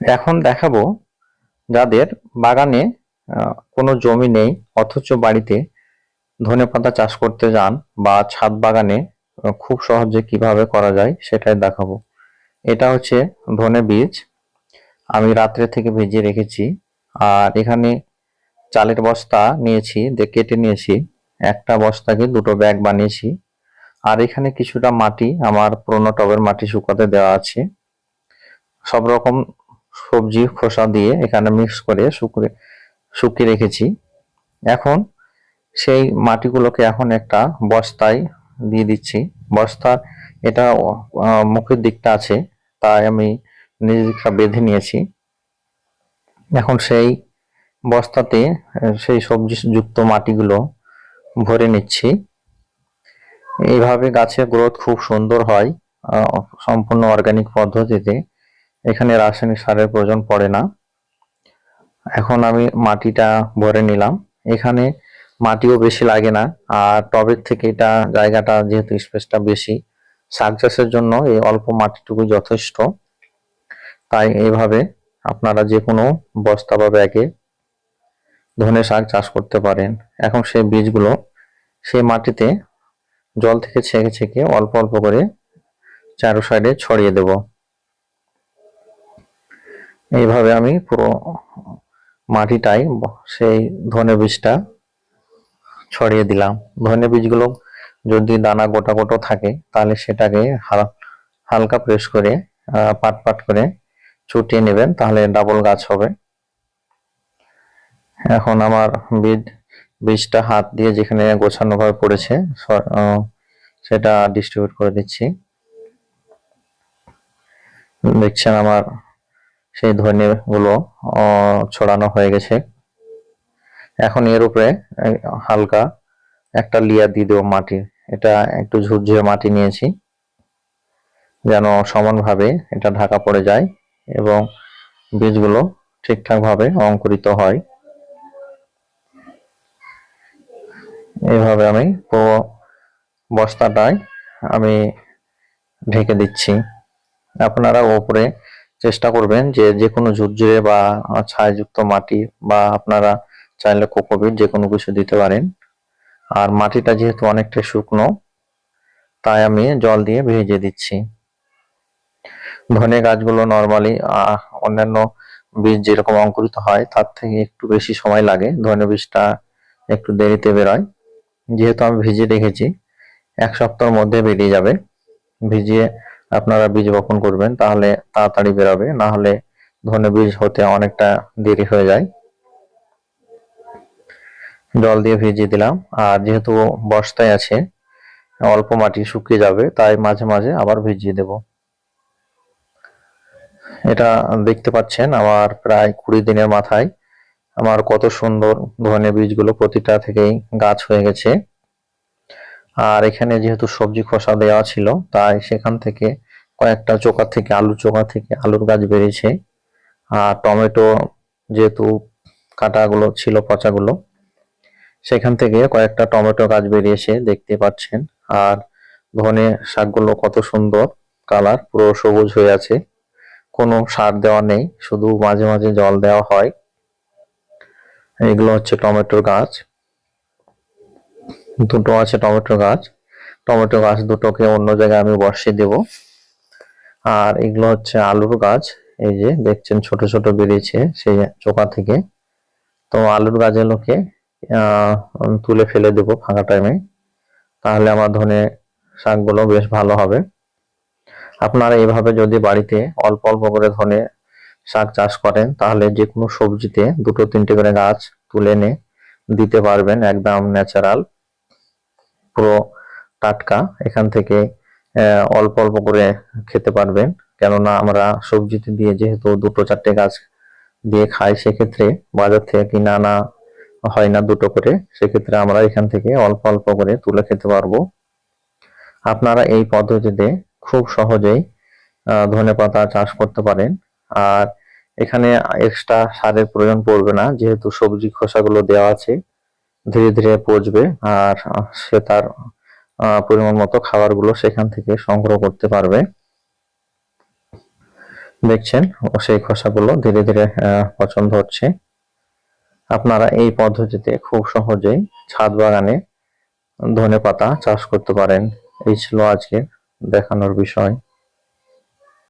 এখন দেখাবো যাদের বাগানে কোনো জমি নেই, অথচ বাড়িতে ধনেপাতা চাষ করতে যান বা ছাদ বাগানে খুব সহজে কীভাবে করা যায় সেটাই দেখাবো। এটা হচ্ছে ধনে বীজ। আমি রাত্রে থেকে ভিজিয়ে রেখেছি। আর এখানে চালের বস্তা নিয়েছি কেটে নিয়েছি। একটা বস্তাকে দুটো ব্যাগ বানিয়েছি। আর এখানে কিছুটা মাটি, আমার পুরোনো টবের মাটি শুকাতে দেওয়া আছে। সব রকম সবজি, খোসা দিয়ে এখানে মিক্স করে শুকিয়ে শুকিয়ে রেখেছি। এখন সেই মাটিগুলোকে এখন একটা বস্তায় দিয়ে দিচ্ছি। বস্তার এটা মুখের দিকটা আছে, তাই আমি নিজের বেঁধে নিয়েছি। এখন সেই বস্তাতে সেই সবজি যুক্ত মাটিগুলো ভরে নিচ্ছি। এইভাবে গাছের গ্রোথ খুব সুন্দর হয় সম্পূর্ণ অর্গানিক পদ্ধতিতে। এখানে রাসায়নিক সারের প্রয়োজন পড়ে না। এখন আমি মাটিটা ভরে নিলাম। এখানে মাটিও বেশি লাগে না, আর টবের থেকে এটা জায়গাটা যেহেতু স্পেসটা বেশি, শাক চাষের জন্য এই অল্প মাটিটুকু যথেষ্ট। তাই এইভাবে আপনারা যে কোনো বস্তা বা ব্যাগে ধনে শাক চাষ করতে পারেন। এখন সেই বীজগুলো সেই মাটিতে জল থেকে ছেঁকে ছেঁকে অল্প অল্প করে চারো সাইডে ছড়িয়ে দেব। এইভাবে আমি পুরো মাটিটাই সেই ধনে বীজটা ছড়িয়ে দিলাম। ধনে বীজগুলো যদি দানা গোটা গোটা থাকে, তাহলে সেটাকে হালকা প্রেস করে পাট পাট করে ছুটিয়ে নেবেন, তাহলে ডাবল গাছ হবে। এখন আমার বীজ, বীজটা হাত দিয়ে যেখানে গোছানো ভাবে পড়েছে সেটা ডিস্ট্রিবিউট করে দিচ্ছি। দেখছেন আমার সেই ধনে গুলো আহ, ছড়ানো হয়ে গেছে। এখন এর উপরে হালকা একটা লেয়ার দিয়ে দেবো মাটির এটা একটু ঝুরঝুরে মাটি নিয়েছি যেন সমানভাবে এটা ঢাকা পড়ে যায় এবং বীজগুলো ঠিকঠাক ভাবে অঙ্কুরিত হয়। এইভাবে আমি পুরো বস্তাটায় আমি ঢেকে দিচ্ছি। আপনারা ওপরে চেষ্টা করবেন যে যে কোনো ঝুরঝুরে বা ছায়াযুক্ত মাটি বা আপনারা চাইলে কোকোপিট যে কোনো কিছু দিতে পারেন। আর মাটিটা যেহেতু অনেকটা শুকনো, তাই আমি জল দিয়ে ভিজিয়ে দিচ্ছি। ধনে গাছগুলো নর্মালি অন্যান্য বীজ যেরকম অঙ্কুরিত হয়, তার থেকে একটু বেশি সময় লাগে। ধনে বীজটা একটু দেরিতে বেরোয়। যেহেতু আমি ভিজিয়ে রেখেছি, এক সপ্তাহের মধ্যে বেরিয়ে যাবে। ভিজিয়ে আপনারা বীজ বপন করবেন, তাহলে তাড়াতাড়ি বেরোবে, না হলে ধনে বীজ হতে অনেকটা দেরি হয়ে যায়। জল দিয়ে ভিজিয়ে দিলাম, আর যেহেতু বস্তায় আছে, অল্প মাটি শুকিয়ে যাবে, তাই মাঝে মাঝে আবার ভিজিয়ে দেব। এটা দেখতে পাচ্ছেন আমার প্রায় কুড়ি দিনের মাথায়, আমার কত সুন্দর ধনে বীজগুলো প্রতিটা থেকেই গাছ হয়ে গেছে। আর এখানে যেহেতু সবজি খোসা দেওয়া ছিল, তাই সেখান থেকে কয়েকটা চোকা থেকে আলু চোকা থেকে আলুর গাছ বেরিয়েছে। আর টমেটো যেহেতু কাটাগুলো ছিল, পচাগুলো, সেখান থেকে কয়েকটা টমেটো গাছ বেরিয়েছে, দেখতে পাচ্ছেন। আর ধনে শাকগুলো কত সুন্দর কালার, পুরো সবুজ হয়ে আছে। কোনো সার দেওয়া নেই, শুধু মাঝে মাঝে জল দেওয়া হয়। এগুলো হচ্ছে টমেটোর গাছ। দুটো আছে টমেটো গাছ। টমেটো গাছ দুটোকে অন্য জায়গায় আমি বসিয়ে দেব। আর এগুলো হচ্ছে আলুর গাছ। এই যে দেখছেন ছোট ছোট বেরিয়েছে সেই চোকা থেকে। তো আলুর গাছগুলোকে তুলে ফেলে দেবো ফাঁকা টাইমে তাহলে আমার ধনে শাকগুলো বেশ ভালো হবে। আপনারা এইভাবে যদি বাড়িতে অল্প অল্প করে ধনে শাক চাষ করেন, তাহলে যে কোনো সবজিতে দুটো তিনটে করে গাছ তুলে এনে দিতে পারবেন একদম ন্যাচারাল পুরো টাটকা এখান থেকে অল্প অল্প করে খেতে পারবেন। কেননা আমরা সবজিতে দিয়ে যেহেতু দুটো চারটে গাছ দিয়ে খাই, সেক্ষেত্রে বাজার থেকে কিনে আনা হয় না দুটো করে, সেক্ষেত্রে আমরা এখান থেকে অল্প অল্প করে তুলে খেতে পারব। আপনারা এই পদ্ধতিতে খুব সহজেই ধনে পাতা চাষ করতে পারেন। আর এখানে এক্সট্রা সারের প্রয়োজন পড়বে না, যেহেতু সবজি খোসাগুলো দেওয়া আছে। ধীরে ধীরে পচবে আর সে তার পরিমাণ মতো খাবারগুলো সেখান থেকে সংগ্রহ করতে পারবে। দেখছেন, ও সেই খোসাগুলো ধীরে ধীরে পছন্দ হচ্ছে। আপনারা এই পদ্ধতিতে খুব সহজেই ছাদ বাগানে ধনে পাতা চাষ করতে পারেন। এই ছিল আজকে দেখানোর বিষয়।